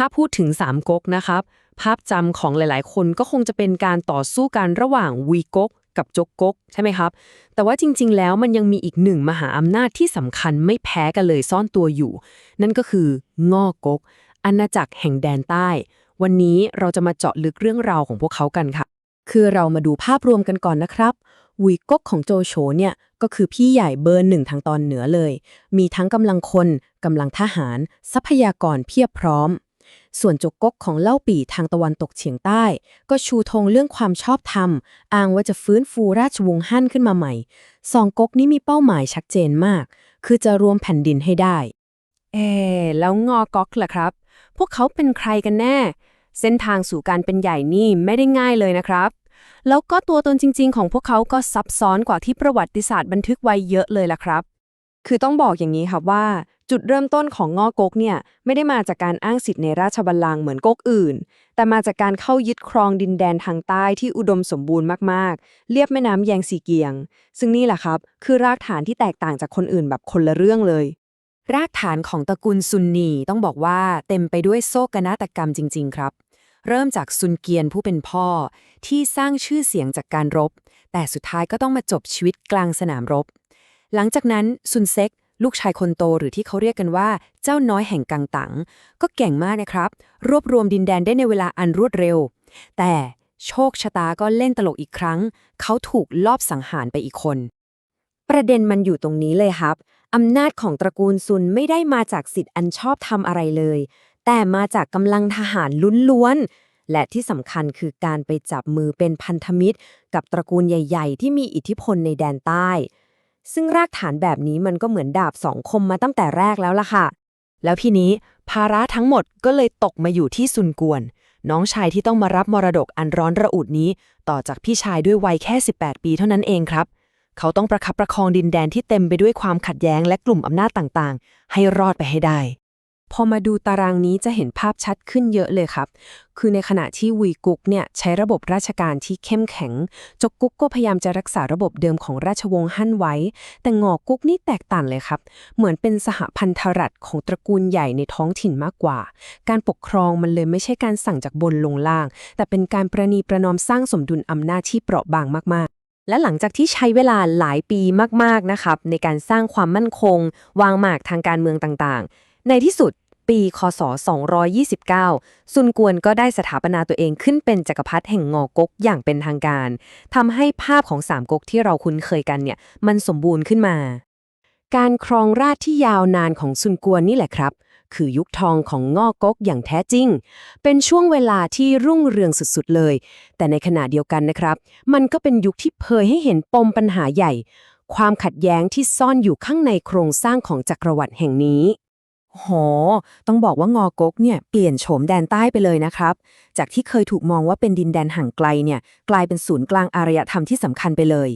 ถ้าพูดถึงสามก๊กนะครับ ภาพจำของหลายๆ คนก็คงจะเป็นการต่อสู้กันระหว่างวีก๊กกับจกก๊กใช่ไหมครับ แต่ว่าจริง ๆ แล้วมันยังมีอีกหนึ่งมหาอำนาจที่สำคัญไม่แพ้กันเลยซ่อนตัวอยู่ นั่นก็คือง่อก๊กอาณาจักรแห่งแดนใต้ วันนี้เราจะมาเจาะลึกเรื่องราวของพวกเขากันค่ะ คือเรามาดูภาพรวมกันก่อนนะครับวีก๊กของโจโฉเนี่ยก็คือพี่ใหญ่เบอร์หนึ่งทางตอนเหนือเลย มีทั้งกำลังคนกำลังทหาร ทรัพยากรเพียบพร้อม ส่วนจกก๊กของเล่าปีทางตะวันตกเฉียงใต้ ก็ชูธงเรื่องความชอบธรรม อ้างว่าจะฟื้นฟูราชวงศ์ฮั่นขึ้นมาใหม่สองก๊กนี้มีเป้าหมายชัดเจนมาก คือจะรวมแผ่นดินให้ได้ เอแล้วงอก๊อกล่ะครับ พวกเขาเป็นใครกันแน่ เส้นทางสู่การเป็นใหญ่นี่ไม่ได้ง่ายเลยนะครับ แล้วก็ตัวตนจริง ๆ ของพวกเขาก็ซับซ้อนกว่าที่ประวัติศาสตร์บันทึกไว้เยอะเลยล่ะครับ คือต้องบอกอย่างนี้ครับว่า จุดเริ่มต้นของงอกกเนี่ยไม่ได้มาจากการอ้างสิทธิ์ในราชบัลลังก์เหมือนก๊กอื่น แต่มาจากการเข้ายึดครองดินแดนทางใต้ที่อุดมสมบูรณ์มากๆเลียบแม่น้ำแยงซีเกียง ซึ่งนี่แหละครับ คือรากฐานที่แตกต่างจากคนอื่นแบบคนละเรื่องเลย รากฐานของตระกูลซุนนีต้องบอกว่าเต็มไปด้วยโศกนาฏกรรมจริง ๆ ครับ เริ่มจากซุนเกียนผู้เป็นพ่อ ที่สร้างชื่อเสียงจากการรบ แต่สุดท้ายก็ต้องมาจบชีวิตกลางสนามรบ หลังจากนั้นซุนเซ็ก ลูกชายคนโตหรือที่เขาเรียกกันว่า เจ้าน้อยแห่งกังตังก็เก่งมากนะครับ รวบรวมดินแดนได้ในเวลาอันรวดเร็ว แต่โชคชะตาก็เล่นตลกอีกครั้ง เขาถูกลอบสังหารไปอีกคน ประเด็นมันอยู่ตรงนี้เลยครับอำนาจของตระกูลซุนไม่ได้มาจากสิทธิ์อันชอบทำอะไรเลย แต่มาจากกำลังทหารล้วนๆ และที่สำคัญคือการไปจับมือเป็นพันธมิตร กับตระกูลใหญ่ ๆ ที่มีอิทธิพลในแดนใต้ ซึ่งรากฐานแบบนี้มันก็เหมือนดาบสองคมมาตั้งแต่แรกแล้วล่ะค่ะ แล้วทีนี้ภาระทั้งหมดก็เลยตกมาอยู่ที่ซุนกวน น้องชายที่ต้องมารับมรดกอันร้อนระอุดนี้ ต่อจากพี่ชายด้วยวัยแค่ 18 ปีเท่านั้นเองครับ เขาต้องประคับประคองดินแดนที่เต็มไปด้วยความขัดแย้งและกลุ่มอำนาจต่างๆ ให้รอดไปให้ได้ พอมาดูตารางนี้จะเห็นภาพชัดขึ้นเยอะเลยครับ คือในขณะที่วีกุกเนี่ยใช้ระบบราชการที่เข้มแข็ง จกกุกก็พยายามจะรักษาระบบเดิมของราชวงศ์ฮั่นไว้ แต่งอกุกนี่แตกต่างเลยครับ เหมือนเป็นสหพันธรัฐของตระกูลใหญ่ในท้องถิ่นมากกว่า การปกครองมันเลยไม่ใช่การสั่งจากบนลงล่าง แต่เป็นการประนีประนอมสร้างสมดุลอำนาจที่เปราะบางมากๆและหลังจากที่ใช้เวลาหลายปีมาก ๆ นะครับ ในการสร้างความมั่นคง วางหมากทางการเมืองต่างๆ ในที่สุดปีคศ 229 ซุนกวนก็ได้สถาปนาตัวเองขึ้นเป็นจักรพรรดิแห่งงอกกอย่างเป็นทางการทำให้ภาพของสามก๊กที่เราคุ้นเคยกันเนี่ยมันสมบูรณ์ขึ้นมา การครองราชที่ยาวนานของซุนกวนนี่แหละครับ คือยุคทองของงอกกอย่างแท้จริง เป็นช่วงเวลาที่รุ่งเรืองสุดๆเลย แต่ในขณะเดียวกันนะครับ มันก็เป็นยุคที่เผยให้เห็นปมปัญหาใหญ่ ความขัดแย้งที่ซ่อนอยู่ข้างในโครงสร้างของจักรวรรดิแห่งนี้ โห ต้องบอกว่างอกกเนี่ยเปลี่ยนโฉมแดนใต้ไปเลยนะครับ จากที่เคยถูกมองว่าเป็นดินแดนห่างไกลเนี่ยกลายเป็นศูนย์กลางอารยธรรมที่สำคัญไปเลย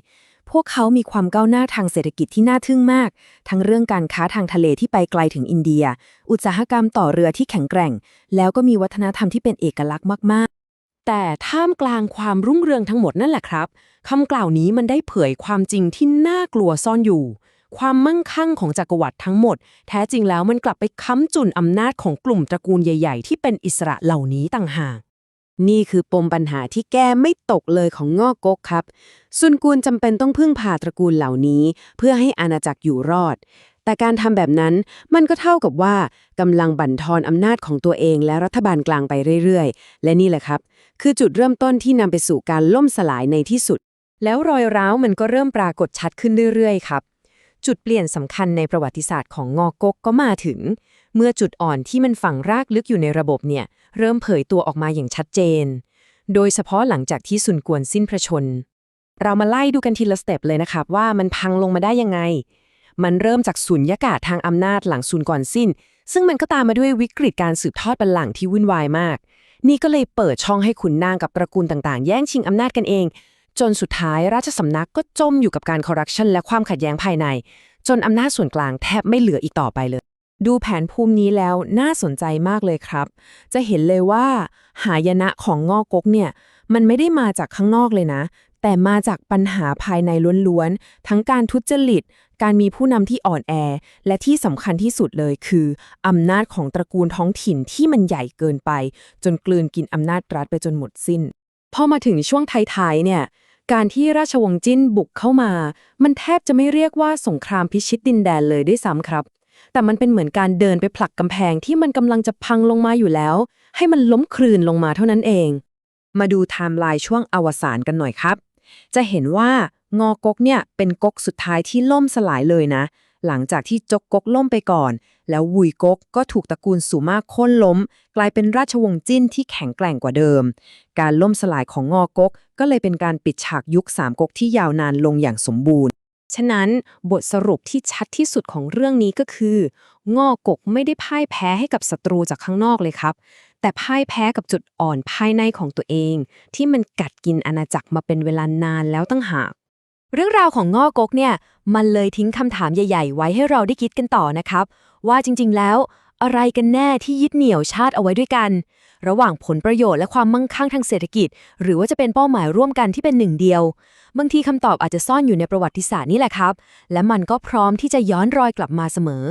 พวกเขามีความก้าวหน้าทางเศรษฐกิจที่น่าทึ่งมาก ทั้งเรื่องการค้าทางทะเลที่ไปไกลถึงอินเดีย อุตสาหกรรมต่อเรือที่แข็งแกร่ง แล้วก็มีวัฒนธรรมที่เป็นเอกลักษณ์มาก ๆ แต่ท่ามกลางความรุ่งเรืองทั้งหมดนั่นแหละครับคำกล่าวนี้มันได้เผยความจริงที่น่ากลัวซ่อนอยู่ ความมั่งคั่งของจักรวรรดิทั้งหมด แท้จริงแล้วมันกลับไปค้ำจุนอำนาจของกลุ่มตระกูลใหญ่ ๆ ที่เป็นอิสระเหล่านี้ต่างหากนี่คือปมปัญหาที่แก้ไม่ตกเลยของงอกกกครับ ซุนกวนจำเป็นต้องพึ่งพาตระกูลเหล่านี้ เพื่อให้อาณาจักรอยู่รอด แต่การทำแบบนั้นมันก็เท่ากับว่ากำลังบั่นทอนอำนาจของตัวเองและรัฐบาลกลางไปเรื่อยๆ และนี่แหละครับ คือจุดเริ่มต้นที่นำไปสู่การล่มสลายในที่สุด แล้วรอยร้าวมันก็เริ่มปรากฏชัดขึ้นเรื่อยๆ ครับ จุดเปลี่ยนสำคัญในประวัติศาสตร์ของงอกกก็มาถึง เมื่อจุดอ่อนที่มันฝังรากลึกอยู่ในระบบเนี่ยเริ่มเผยตัวออกมาอย่างชัดเจน โดยเฉพาะหลังจากที่ซุนกวนสิ้นพระชน เรามาไล่ดูกันทีละสเต็ปเลยนะครับว่ามันพังลงมาได้ยังไง มันเริ่มจากสุญญากาศทางอำนาจหลังซุนก่อนสิ้น ซึ่งมันก็ตามมาด้วยวิกฤตการสืบทอดบัลลังก์ที่วุ่นวายมาก นี่ก็เลยเปิดช่องให้ขุนนางกับตระกูลต่างๆ แย่งชิงอำนาจกันเอง จนสุดท้ายราชสำนักก็จมอยู่กับการคอร์รัปชันและความขัดแย้งภายใน จนอำนาจส่วนกลางแทบไม่เหลืออีกต่อไปเลย ดูแผนภูมินี้แล้วน่าสนใจมากเลยครับ จะเห็นเลยว่า หายนะของงอกกเนี่ย มันไม่ได้มาจากข้างนอกเลยนะ แต่มาจากปัญหาภายในล้วนๆ ทั้งการทุจริต การมีผู้นำที่อ่อนแอ และที่สำคัญที่สุดเลยคืออำนาจของตระกูลท้องถิ่นที่มันใหญ่เกินไป จนกลืนกินอำนาจรัฐไปจนหมดสิ้นพอมาถึงช่วงท้ายๆ เนี่ย การที่ราชวงศ์จิ้นบุกเข้ามา มันแทบจะไม่เรียกว่าสงครามพิชิตดินแดนเลยด้วยซ้ำครับ แต่มันเป็นเหมือนการเดินไปผลักกำแพงที่มันกำลังจะพังลงมาอยู่แล้ว ให้มันล้มคลืนลงมาเท่านั้นเอง มาดูไทม์ไลน์ช่วงอวสานกันหน่อยครับ จะเห็นว่างอกกเนี่ยเป็นก๊กสุดท้ายที่ล่มสลายเลยนะ หลังจากที่จกก๊กล่มไปก่อน แล้ววุยก๊กก็ถูกตระกูลสุมาโค่นล้ม กลายเป็นราชวงศ์จิ้นที่แข็งแกร่งกว่าเดิม การล่มสลายของงอกกก็เลยเป็นการปิดฉากยุคสามก๊กที่ยาวนานลงอย่างสมบูรณ์ฉะนั้นบทสรุปที่ชัดที่สุดของเรื่องนี้ก็คือ ง่อกกไม่ได้พ่ายแพ้ให้กับศัตรูจากข้างนอกเลยครับ แต่พ่ายแพ้กับจุดอ่อนภายในของตัวเอง ที่มันกัดกินอาณาจักรมาเป็นเวลานานแล้วตั้งหาก เรื่องราวของงอกกเนี่ย มันเลยทิ้งคำถามใหญ่ ๆ ไว้ให้เราได้คิดกันต่อนะครับ ว่าจริง ๆ แล้ว อะไรกันแน่ที่ยึดเหนี่ยวชาติเอาไว้ด้วยกัน ระหว่างผลประโยชน์และความมั่งคั่งทางเศรษฐกิจ หรือว่าจะเป็นเป้าหมายร่วมกันที่เป็นหนึ่งเดียว บางทีคำตอบอาจจะซ่อนอยู่ในประวัติศาสตร์นี่แหละครับ และมันก็พร้อมที่จะย้อนรอยกลับมาเสมอ